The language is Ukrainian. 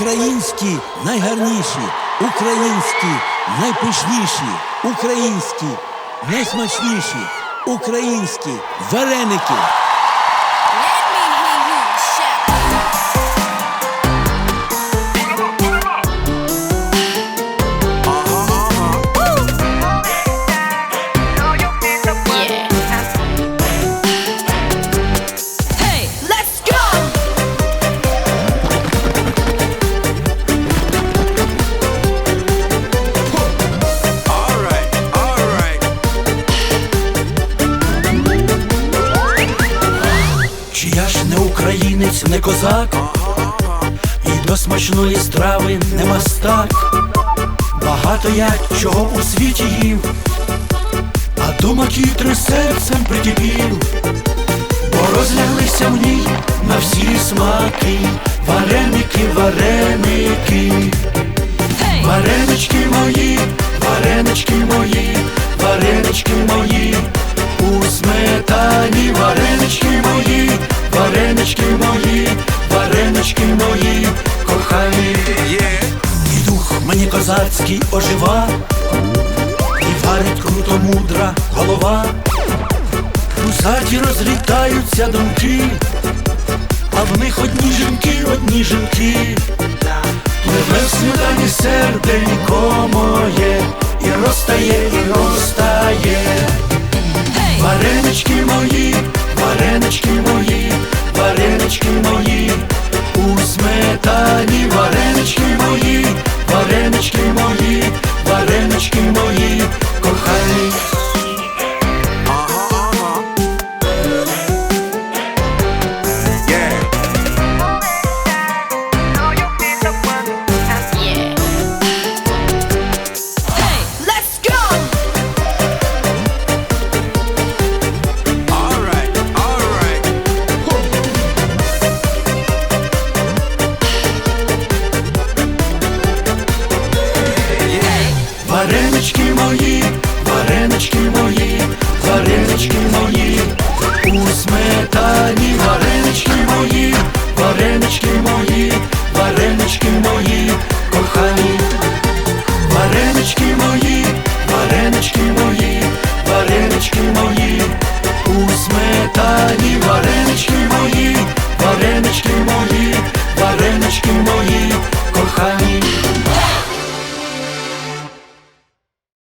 Українські найгарніші, українські найпишніші, українські найсмачніші, українські вареники. Українець, не козак, і до смачної страви не мастак. Багато я чого у світі їв, а до макітри серцем прикипів, бо розляглися в ній на всі смаки, вареники, вареники, мені козацький ожива, і варить круто мудра голова, у саді розлітаються думки, а в них одні жінки, одні жінки, Пливе в снідані серденько моє, і розтає, і розтає, варенички мої, варенички мої, варенички мої. Варенички мої, вареночки мої, вареночки мої, у сметані вареночки мої, вареночки мої, вареночки мої, кохані, вареночки мої, вареночки мої, вареночки мої, у сметані вареночки мої, вареночки мої.